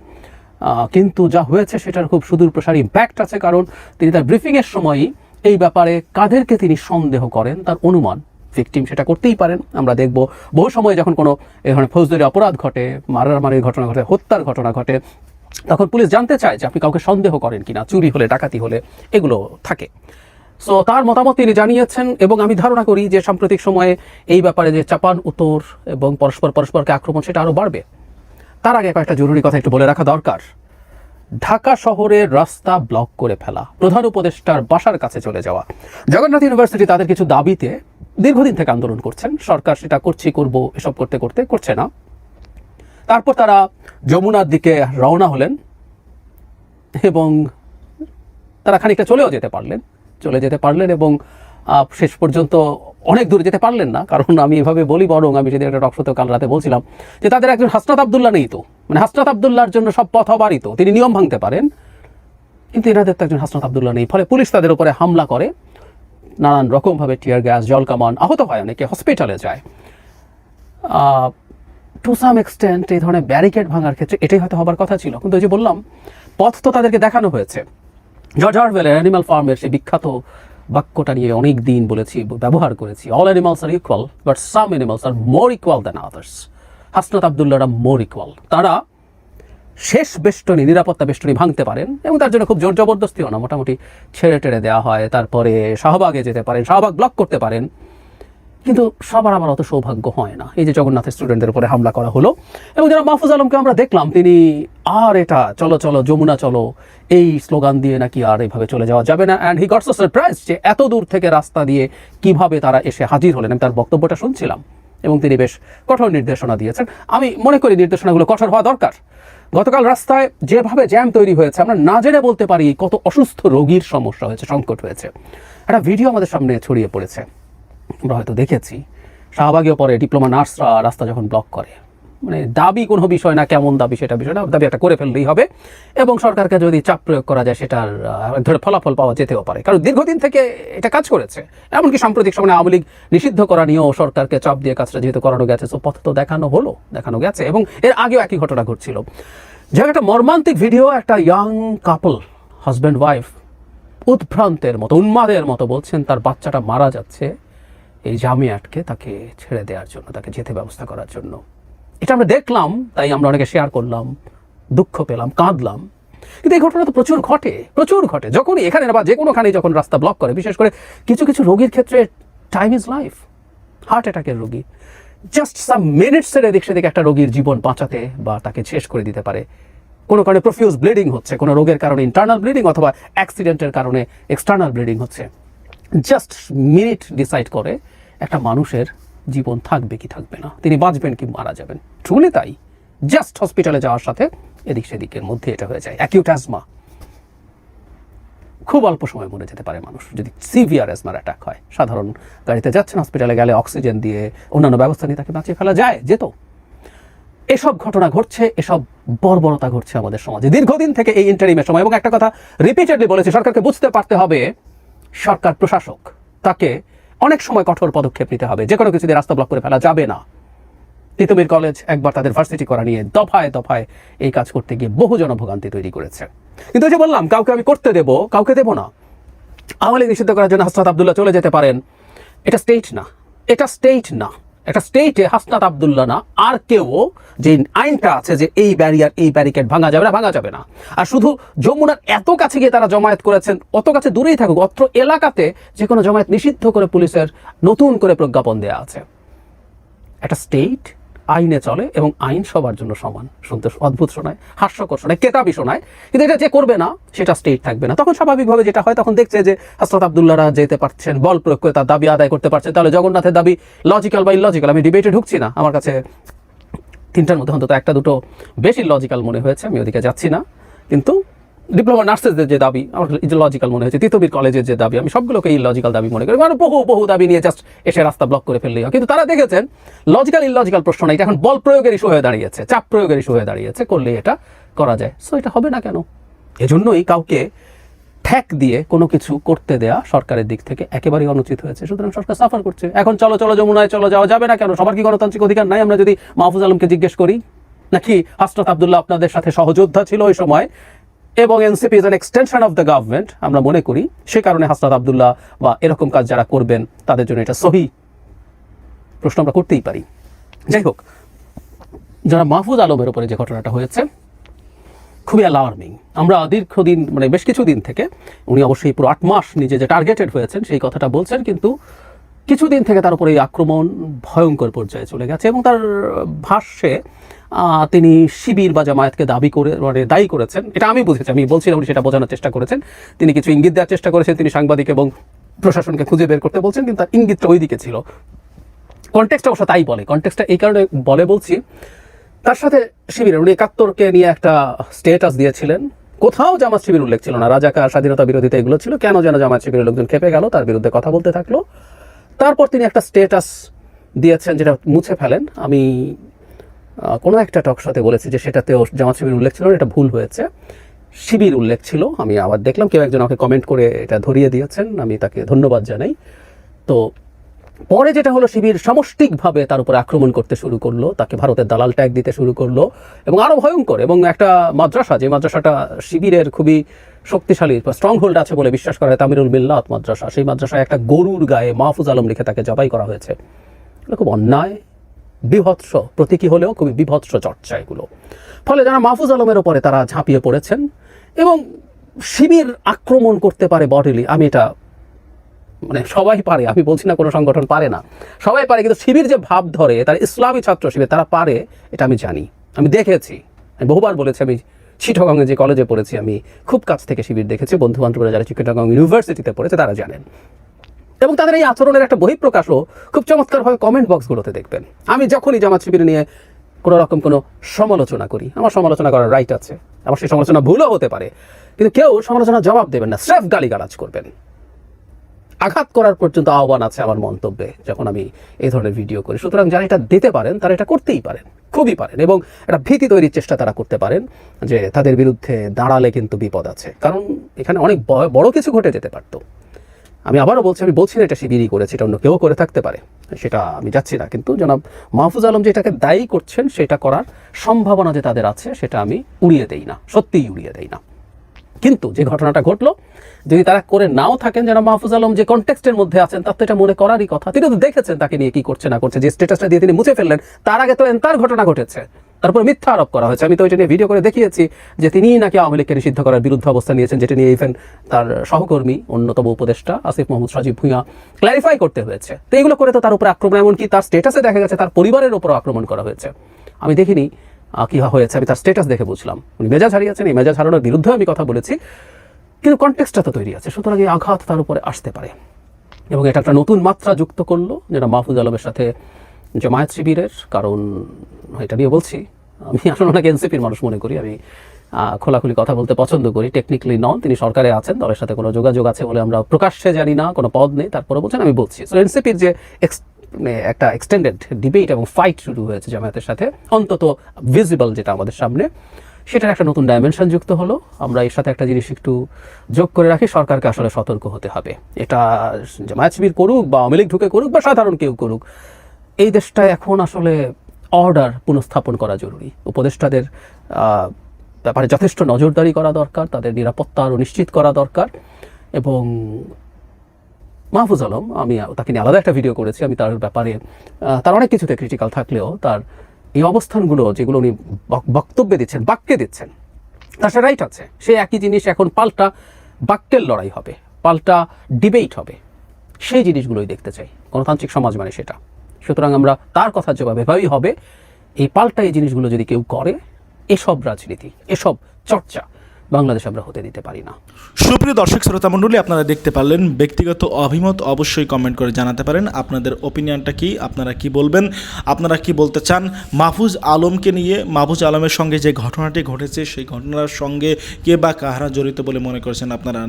কিন্তু যা হয়েছে সেটার খুব সুদূর প্রসারী ইম্প্যাক্ট আছে, কারণ তিনি তার ব্রিফিংয়ের সময়ই এই ব্যাপারে কাদেরকে তিনি সন্দেহ করেন, তার অনুমান ভিকটিম সেটা করতেই পারেন। আমরা দেখব বহু সময় যখন কোনো এ ধরনের ফৌজদারি অপরাধ ঘটে, মারামারির ঘটনা ঘটে, হত্যার ঘটনা ঘটে তখন পুলিশ জানতে চায় যে আপনি কাউকে সন্দেহ করেন কিনা, চুরি হলে, ডাকাতি হলে, এগুলো থাকে। সো তার মতামত তিনি জানিয়েছেন এবং আমি ধারণা করি যে সাম্প্রতিক সময়ে এই ব্যাপারে যে চাপান উত্তর এবং পরস্পর পরস্পরকে আক্রমণ, সেটা আরও বাড়বে। তার আগে কয়েকটা জরুরি কথা একটু বলে রাখা দরকার। ঢাকা শহরের রাস্তা ব্লক করে ফেলা, প্রধান উপদেষ্টার বাসার কাছে চলে যাওয়া। জগন্নাথ ইউনিভার্সিটি তাদের কিছু দাবিতে দীর্ঘদিন থেকে আন্দোলন করছেন। সরকার সেটা করছি, করব, এসব করতে করতে, করছে না। তারপর তারা যমুনার দিকে রওনা হলেন এবং তারা খানিকটা চলেও যেতে পারলেন, চলে যেতে পারলেন এবং শেষ পর্যন্ত অনেক দূরে যেতে পারলেন না, কারণ আমি এভাবে বলি বরং আমি সেদিন একটা টকশোতে কাল রাতে বলছিলাম যে তাদের একজন হাসনাত আবদুল্লাহ নেই তো। মানে হাসনাত আবদুল্লাহর জন্য সব পথ অবারিত তিনি নিয়ম ভাঙতে পারেন, কিন্তু এনাদের তো একজন হাসনাত আবদুল্লাহ নেই। ফলে পুলিশ তাদের উপরে হামলা করে, নানান রকমভাবে টিয়ার গ্যাস জল কামান আহত হয়, অনেকে হসপিটালে যায়। টু সাম এক্সটেন্ট এই ধরনের ব্যারিকেড ভাঙার ক্ষেত্রে এটাই হয়তো হবার কথা ছিল। কিন্তু যে বললাম, পথ তো তাদেরকে দেখানো হয়েছে। জর্জ অরওয়েলের অ্যানিমাল ফার্মের সেই বিখ্যাত বাক্যটা নিয়ে অনেক দিন বলেছি, ব্যবহার করেছি। All animals are equal but some animals are more equal than others Hasnat আবদুল্লাহরা more equal তারা শেষ বেষ্টনী, নিরাপত্তা বেষ্টনী ভাঙতে পারেন এবং তার জন্য খুব জোর জবরদস্তিও না, মোটামুটি ছেড়ে টেড়ে দেওয়া হয়। তারপরে শাহবাগে যেতে পারেন, শাহবাগ ব্লক করতে পারেন। কিন্তু সবার আবার অত সৌভাগ্য হয় না। এই যে জগন্নাথের স্টুডেন্টদের উপরে হামলা করা হলো এবং যারা মাহফুজ আলমকে আমরা দেখলাম, তিনি আর এটা, চলো চলো, যমুনা, চলো। এই স্লোগান দিয়ে নাকি আর এইভাবে চলে যাওয়া যাবে না। অ্যান্ড হি গটস সারপ্রাইজ যে এত দূর থেকে রাস্তা দিয়ে কীভাবে তারা এসে হাজির হলেন। আমি তার বক্তব্যটা শুনছিলাম এবং তিনি বেশ কঠোর নির্দেশনা দিয়েছেন। আমি মনে করি নির্দেশনাগুলো কঠোর হওয়া দরকার। গতকাল রাস্তায় যেভাবে জ্যাম তৈরি হয়েছে, আমরা না জেনে বলতে পারি কত অসুস্থ রোগীর সমস্যা হয়েছে, সংকট হয়েছে। একটা ভিডিও আমাদের সামনে ছড়িয়ে পড়েছে। আমরা হয়তো দেখেছি। শাহবাগেও পরে ডিপ্লোমা নার্সরা রাস্তা যখন ব্লক করে। মানে দাবি কোনো বিষয় না কেমন দাবি সেটা বিষয় না দাবি একটা করে ফেললেই হবে। এবং সরকারকে যদি চাপ প্রয়োগ করা যায় সেটার ধরে ফলাফল পাওয়া যেতেও পারে। কারণ দীর্ঘদিন থেকে এটা কাজ করেছে। এমনকি সাম্প্রতিক সময় আওয়ামী লীগ নিষিদ্ধ করা নিয়েও সরকারকে চাপ দিয়ে কাজটা যেহেতু করানো গেছে সো পথ তো দেখানো হলো দেখানো গেছে। এবং এর আগেও একই ঘটনা ঘটছিল। হোক, একটা মর্মান্তিক ভিডিও একটা ইয়াং কাপল হাজব্যান্ড ওয়াইফ উদ্ভ্রান্তের মতো উন্মাদের মতো বলছেন তার বাচ্চাটা মারা যাচ্ছে। এই জামে আটকে তাকে ছেড়ে দেওয়ার জন্য, তাকে যেতে ব্যবস্থা করার জন্য। এটা আমরা দেখলাম, তাই আমরা অনেকে শেয়ার করলাম, দুঃখ পেলাম, কাঁদলাম। কিন্তু এই ঘটনা তো প্রচুর ঘটে প্রচুর ঘটে। যখনই এখানে বা যে কোনোখানে যখন রাস্তা ব্লক করে, বিশেষ করে কিছু কিছু রোগীর ক্ষেত্রে টাইম ইজ লাইফ হার্ট অ্যাটাকের রোগী। জাস্ট সাম মিনিটসের এদিক সেদিকে একটা রোগীর জীবন বাঁচাতে বা তাকে শেষ করে দিতে পারে। কোনো কারণে প্রফিউজ ব্লিডিং হচ্ছে, কোনো রোগের কারণে ইন্টারনাল ব্লিডিং অথবা অ্যাক্সিডেন্টের কারণে এক্সটার্নাল ব্লিডিং হচ্ছে। জাস্ট মিনিট ডিসাইড করে একটা মানুষের জীবন থাকবে কি থাকবে না। তিনি বাঁচবেন কি মারা যাবেন। ট্রুলি তাই। জাস্ট হসপিটালে যাওয়ার সাথে এদিক সেদিকের মধ্যে এটা হয়ে যায়। অ্যাকিউট অ্যাজমা খুব অল্প সময় মরে যেতে পারে মানুষ। যদি সিভিয়ার অ্যাজমার অ্যাটাক হয়। সাধারণ গাড়িতে যাচ্ছেন হসপিটালে গেলে অক্সিজেন দিয়ে অন্যান্য ব্যবস্থা নিয়ে তাকে বাঁচিয়ে ফেলা যায়। যেত এসব ঘটনা ঘটছে, এসব বর্বরতা ঘটছে আমাদের সমাজে। দীর্ঘদিন থেকে এই ইন্টারিমের সময়। এবং একটা কথা রিপিটেডলি বলেছে, সরকারকে বুঝতে পারতে হবে, সরকার প্রশাসক তাকে অনেক সময় কঠোর পদক্ষেপ নিতে হবে। যে কোনো কিছু দিয়ে রাস্তা ব্লক করে ফেলা যাবে না। তিতুমির কলেজ একবার তাদের ভার্সিটি করা নিয়ে দফায় দফায় এই কাজ করতে গিয়ে বহু জনভোগান্তি তৈরি করেছে। কিন্তু যে বললাম, কাউকে আমি করতে দেব, কাউকে দেব না। আওয়ামী লীগ নিষিদ্ধ করার জন্য হাসনাত আবদুল্লাহ চলে যেতে পারেন। এটা স্টেট না। এটা স্টেট না। একটা স্টেটে হাসনাত আবদুল্লাহ না, আর কেউ যে আইনটা আছে যে এই ব্যারিয়ার এই ব্যারিকেড ভাঙা যাবে না, ভাঙা যাবে না। আর শুধু যমুনার এত কাছে গিয়ে তারা জমায়েত করেছেন, অত কাছে দূরেই থাকুক, অত্র এলাকাতে যে কোনো জমায়েত নিষিদ্ধ করে পুলিশের নতুন করে প্রজ্ঞাপন দেওয়া আছে। একটা স্টেট আইনে চলে এবং আইন সবার জন্য সমান। শুনতে অদ্ভুত শোনায়, হাস্যকর শোনায়, কেতাবি শোনায়। কিন্তু এটা যে করবে না, সেটা স্টেট থাকবে না। তখন স্বাভাবিকভাবে যেটা হয়, তখন দেখছে যে হাসরত আবদুল্লাহরা যেতে পারছেন, বল প্রয়োগ করে তার দাবি আদায় করতে পারছেন। তাহলে জগন্নাথের দাবি লজিক্যাল বা ইলজিক্যাল আমি ডিবেটে ঢুকছি না। আমার কাছে তিনটার মধ্যে অন্তত একটা দুটো বেশি লজিক্যাল মনে হয়েছে। আমি ওদিকে যাচ্ছি না। কিন্তু ডিপ্লোমা নার্সেসদের যে দাবি, আমার লজিক্যাল মনে হয়েছে তিতবির কলেজের যে দাবি, আমি সবগুলোকে ইলজিক্যাল দাবি মনে করি। মানে বহু বহু দাবি নিয়ে জাস্ট এসে রাস্তা ব্লক করে ফেললেই কিন্তু তারা দেখেছেন লজিক্যাল ইলজিক্যাল প্রশ্ন এটা এখন বল প্রয়োগের ইস্যু হয়ে দাঁড়িয়েছে, চাপ প্রয়োগের ইস্যু হয়ে দাঁড়িয়েছে করলে এটা করা যায়। সো এটা হবে না কেন? এজন্যই কাউকে ঠ্যাক দিয়ে কোনো কিছু করতে দেয়া সরকারের দিক থেকে একেবারেই অনুচিত হয়েছে। সুতরাং সরকার সাফার করছে। এখন চলো চলো, যমুনায় চলো, যাওয়া যাবে না কেন? সবার কি গণতান্ত্রিক অধিকার নাই? আমরা যদি মাহফুজ আলমকে জিজ্ঞেস করি? নাকি হাসরত আবদুল্লাহ আপনাদের সাথে সহযোদ্ধা ছিল ওই সময়? এবং NCP is an extension of the government আমরা মনে করি, সে কারণে হাসরত আবদুল্লাহ বা এরকম কাজ যারা করবেন, তাদের জন্য এটা সহি প্রশ্ন আমরা করতেই পারি। যাই হোক, যারা মাহফুজ আলমের উপরে যে ঘটনাটা হয়েছে, খুবই অ্যালার্মিং আমরা দীর্ঘদিন মানে বেশ কিছুদিন থেকে, উনি অবশ্যই পুরো আট মাস নিজে যে টার্গেটেড হয়েছেন, সেই কথাটা বলছেন, কিন্তু কিছুদিন থেকে তার উপরে এই আক্রমণ ভয়ঙ্কর পর্যায়ে চলে গেছে এবং তার ভাষ্যে তিনি শিবির বা জামায়াতকে দাবি করে মানে দায়ী করেছেন। এটা আমি বুঝেছি, আমি বলছিলাম উনি সেটা বোঝানোর চেষ্টা করেছেন। তিনি কিছু ইঙ্গিত দেওয়ার চেষ্টা করেছেন, তিনি সাংবাদিক এবং প্রশাসনকে খুঁজে বের করতে বলছেন, কিন্তু তার ইঙ্গিতটা ওই দিকে ছিল। কনটেক্সটা অবশ্য তাই বলে কনটেক্সটা এই কারণে বলে বলছি। তার সাথে শিবিরের, উনি একাত্তরকে নিয়ে একটা স্টেটাস দিয়েছিলেন। কোথাও জামাত শিবির উল্লেখ ছিল না। রাজাকার, স্বাধীনতা বিরোধিতা এগুলো ছিল। কেন যেন জামাত শিবিরের লোকজন খেপে গেল, তার বিরুদ্ধে কথা বলতে থাকল। তারপর তিনি একটা স্টেটাস দিয়েছেন, যেটা মুছে ফেলেন। আমি কোনো একটা টক সাথে বলেছি যে সেটাতেও জামাত শিবির উল্লেখ ছিল এটা ভুল হয়েছে। শিবির উল্লেখ ছিল, আমি আবার দেখলাম, কেউ একজন আমাকে কমেন্ট করে এটা ধরিয়ে দিয়েছেন, আমি তাকে ধন্যবাদ জানাই। তো পরে যেটা হলো, শিবির সমষ্টিকভাবে তার উপর আক্রমণ করতে শুরু করল, তাকে ভারতের দালাল ট্যাগ দিতে শুরু করল, এবং আরও ভয়ঙ্কর, এবং একটা মাদ্রাসা, যে মাদ্রাসাটা শিবিরের খুবই শক্তিশালী বা স্ট্রং হোল্ড আছে বলে বিশ্বাস করা হয়, তামিরুল মিল্লাত মাদ্রাসা, সেই মাদ্রাসায় একটা গরুর গায়ে মাহফুজ আলম লিখে তাকে জবাই করা হয়েছে। খুব অন্যায় বিভৎস, প্রতীকী হলেও খুবই বিভৎস চর্চা এগুলো। ফলে যারা মাহফুজ আলমের ওপরে তারা ঝাঁপিয়ে পড়েছেন এবং শিবির আক্রমণ করতে পারে বডিলি আমি এটা মানে সবাই পারে, আমি বলছি না কোনো সংগঠন পারে না, সবাই পারে, কিন্তু শিবির যে ভাব ধরে, তার ইসলামী ছাত্র শিবির তারা পারে, এটা আমি জানি, আমি দেখেছি, আমি বহুবার বলেছি, আমি চিঠগঙ্গে যে কলেজে পড়েছি, আমি খুব কাছ থেকে শিবির দেখেছি বন্ধু বান্ধবরা যারা চিঠগঙ্গ ইউনিভার্সিটিতে পড়েছে তারা জানেন। এবং তাদের এই আচরণের একটা বহিঃপ্রকাশও খুব চমৎকারভাবে কমেন্ট বক্সগুলোতে দেখবেন। আমি যখনই জামাত শিবির নিয়ে কোনো রকম কোনো সমালোচনা করি, আমার সমালোচনা করার রাইট আছে আমার সেই সমালোচনা ভুলও হতে পারে, কিন্তু কেউ সমালোচনা জবাব দেবেন না, স্রেফ গালিগালাজ করবেন। আঘাত করার পর্যন্ত আহ্বান আছে আমার মন্তব্যে, যখন আমি এই ধরনের ভিডিও করি। সুতরাং যারা এটা দিতে পারেন, তারা এটা করতেই পারেন, খুবই পারেন, এবং একটা ভীতি তৈরির চেষ্টা তারা করতে পারেন, যে তাদের বিরুদ্ধে দাঁড়ালে কিন্তু বিপদ আছে। কারণ এখানে অনেক বড় কিছু ঘটে যেতে পারতো। আমি আবারও বলছি, আমি বলছি না এটা শিবিরই করেছে, এটা অন্য কেউ করে থাকতে পারে। সেটা আমি যাচ্ছি না। কিন্তু জনাব মাহফুজ আলম যেটাকে দায়ী করছেন, সেটা করার সম্ভাবনা যে তাদের আছে, সেটা আমি উড়িয়ে দেই না, সত্যিই উড়িয়ে দেই না। কিন্তু যে ঘটনাটা ঘটলো, যদি তারা করে নাও থাকেন যেন মাহফুজ আলম যে কনটেক্সটের মধ্যে আছেন, তার তো এটা মনে করারই কথা। তিনি তো দেখেছেন তাকে নিয়ে কি করছে না করছে, যে স্টেটাসটা দিয়ে তিনি মুছে ফেললেন, তার আগে তো তার ঘটনা ঘটেছে। তারপর মিথ্যা আরোপ করা হয়েছে। আমি তো ওইটা নিয়ে ভিডিও করে দেখিয়েছি যে তিনি নাকি আওয়ামী লীগকে নিষিদ্ধ করার বিরুদ্ধে অবস্থান নিয়েছেন, যেটা নিয়ে ইভেন তার সহকর্মী, অন্যতম উপদেষ্টা আসিফ মোহাম্মদ সাজিব ভুঁইয়া ক্ল্যারিফাই করতে হয়েছে। তো এইগুলো করে তো তার উপর আক্রমণ, এমনকি তার স্টেটাসে দেখা গেছে, তার পরিবারের উপর আক্রমণ করা হয়েছে। আমি দেখিনি কি হয়েছে আমি তার স্টেটাস দেখে বুঝলাম। উনি মেজাজ হারিয়েছেন, এই মেজাজ হারানোর বিরুদ্ধে আমি কথা বলেছি। কিন্তু কনটেক্সটটা তো তৈরি আছে, সুতরাং এই আঘাত তার উপরে আসতে পারে। এবং এটা একটা নতুন মাত্রা যুক্ত করল, যেটা মাহফুজ আলমের সাথে জামায়াত শিবিরের, কারণ এটা নিয়ে বলছি, আমি আসলে ওনাকে এনসিপির মানুষ মনে করি, আমি খোলাখুলি কথা বলতে পছন্দ করি টেকনিক্যালি নন তিনি সরকারে আছেন, দলের সাথে কোনো যোগাযোগ আছে বলে আমরা প্রকাশ্যে জানি না, কোনো পদ নেই তারপরে বলছেন, আমি বলছি। সো এনসিপির যে মানে একটা এক্সটেন্ডেড ডিবেট এবং ফাইট শুরু হয়েছে জামায়াতের সাথে। অন্তত ভিজিবল যেটা আমাদের সামনে, সেটার একটা নতুন ডাইমেনশন যুক্ত হলো। আমরা এর সাথে একটা জিনিস একটু যোগ করে রাখি, সরকারকে আসলে সতর্ক হতে হবে। এটা জামায়াত শিবির করুক বা আওয়ামী ঢুকে করুক বা সাধারণ কেউ করুক, এই দেশটায় এখন আসলে অর্ডার পুনঃস্থাপন করা জরুরি। উপদেষ্টাদের ব্যাপারে যথেষ্ট নজরদারি করা দরকার, তাদের নিরাপত্তা আরও নিশ্চিত করা দরকার এবং মাহফুজ আলম, আমি তাকে নিয়ে আলাদা একটা ভিডিও করেছি, আমি তার ব্যাপারে তার অনেক কিছুতে ক্রিটিক্যাল থাকলেও তার এই অবস্থানগুলো যেগুলো উনি বক্তব্যে দিচ্ছেন, বাক্যে দিচ্ছেন, তার সে রাইট আছে। সে একই জিনিস এখন পাল্টা বাক্যের লড়াই হবে, পাল্টা ডিবেট হবে। সেই জিনিসগুলোই দেখতে চাই। গণতান্ত্রিক সমাজ মানে সেটা। সুতরাং আমরা তার কথা জবাব এভাবেই হবে, এই পাল্টা এই জিনিসগুলো যদি কেউ করে, এসব রাজনীতি, এসব চর্চা বাংলাদেশ আমরা হতে দিতে পারি না। সুপ্রিয় দর্শক শ্রোতা মণ্ডলী, আপনারা দেখতে পারলেন ব্যক্তিগত অভিমত, অবশ্যই কমেন্ট করে জানাতে পারেন। আপনাদের ওপিনিয়নটা কি, আপনারা কি বলবেন, আপনারা কি বলতে চান? মাহফুজ আলমকে নিয়ে, মাহফুজ আলমের সঙ্গে যে ঘটনাটি ঘটেছে, সেই ঘটনার সঙ্গে কে বা কাহারা জড়িত বলে মনে করছেন আপনারা?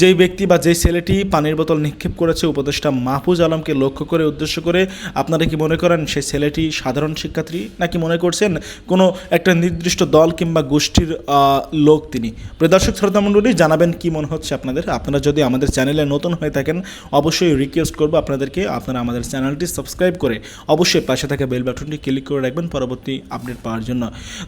যেই ব্যক্তি বা যেই ছেলেটি পানির বোতল নিক্ষেপ করেছে, উপদেষ্টা মাহফুজ আলমকে লক্ষ্য করে, উদ্দেশ্য করে, আপনারা কি মনে করেন সেই ছেলেটি সাধারণ শিক্ষার্থী নাকি মনে করছেন কোনো একটা নির্দিষ্ট দল কিংবা গোষ্ঠীর লোক তিনি? প্রিয় দর্শক, শ্রোতা মণ্ডলী, জানাবেন কি মনে হচ্ছে আপনাদের? আপনারা যদি আমাদের চ্যানেলে নতুন হয়ে থাকেন, অবশ্যই রিকোয়েস্ট করব আপনাদেরকে। আপনারা আমাদের চ্যানেলটি সাবস্ক্রাইব করে অবশ্যই পাশে থাকা বেল বাটনটি ক্লিক করে রাখবেন পরবর্তী আপডেট পাওয়ার জন্য।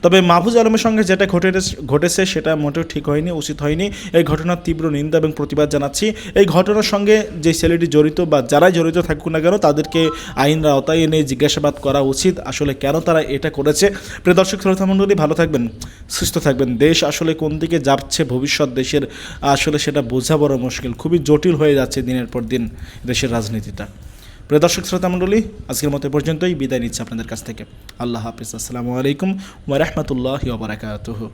তবে মাহফুজ আলমের সঙ্গে যেটা ঘটে ঘটেছে সেটা মোটেও ঠিক হয়নি, উচিত হয়নি। এই ঘটনার তীব্র নিন্দা এবং প্রতিবাদ জানাচ্ছি। এই ঘটনার সঙ্গে যে ছেলেটি জড়িত বা যারাই জড়িত থাকুক না কেন, তাদেরকে আইনের আওতায় এনে জিজ্ঞাসাবাদ করা উচিত। আসলে কেন তারা এটা করেছে? প্রিয় দর্শক, শ্রোতা মণ্ডলী, ভালো থাকবেন, সুস্থ থাকবেন। দেশ আসলে কোন দিকে যাচ্ছে ভবিষ্যৎ দেশের, আসলে সেটা বোঝা বড় মুশকিল। খুবই জটিল হয়ে যাচ্ছে দিনের পর দিন দেশের রাজনীতিটা। প্রিয় দর্শক, শ্রোতা মণ্ডলী, আজকের মতো পর্যন্তই। বিদায় নিচ্ছে আপনাদের কাছ থেকে। আল্লাহ হাফিজ। আসসালামু আলাইকুম ওয়া বারাকাতুহু।